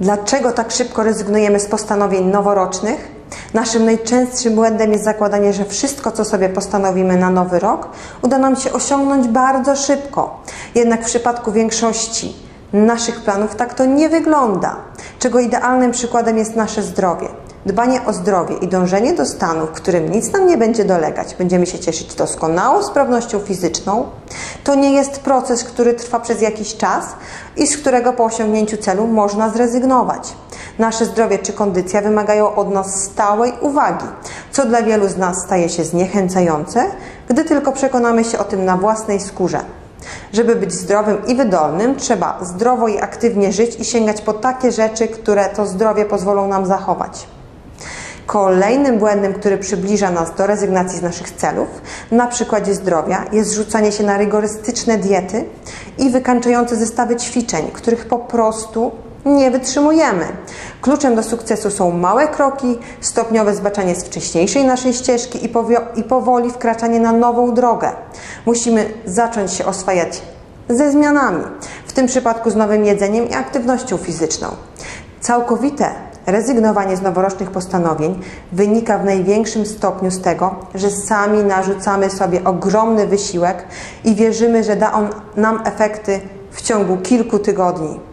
Dlaczego tak szybko rezygnujemy z postanowień noworocznych? Naszym najczęstszym błędem jest zakładanie, że wszystko, co sobie postanowimy na nowy rok, uda nam się osiągnąć bardzo szybko. Jednak w przypadku większości naszych planów tak to nie wygląda, czego idealnym przykładem jest nasze zdrowie. Dbanie o zdrowie i dążenie do stanu, w którym nic nam nie będzie dolegać, będziemy się cieszyć doskonałą sprawnością fizyczną, to nie jest proces, który trwa przez jakiś czas i z którego po osiągnięciu celu można zrezygnować. Nasze zdrowie czy kondycja wymagają od nas stałej uwagi, co dla wielu z nas staje się zniechęcające, gdy tylko przekonamy się o tym na własnej skórze. Żeby być zdrowym i wydolnym, trzeba zdrowo i aktywnie żyć i sięgać po takie rzeczy, które to zdrowie pozwolą nam zachować. Kolejnym błędem, który przybliża nas do rezygnacji z naszych celów, na przykładzie zdrowia, jest rzucanie się na rygorystyczne diety i wykańczające zestawy ćwiczeń, których po prostu nie wytrzymujemy. Kluczem do sukcesu są małe kroki, stopniowe zbaczanie z wcześniejszej naszej ścieżki i, i powoli wkraczanie na nową drogę. Musimy zacząć się oswajać ze zmianami, w tym przypadku z nowym jedzeniem i aktywnością fizyczną. Całkowite rezygnowanie z noworocznych postanowień wynika w największym stopniu z tego, że sami narzucamy sobie ogromny wysiłek i wierzymy, że da on nam efekty w ciągu kilku tygodni.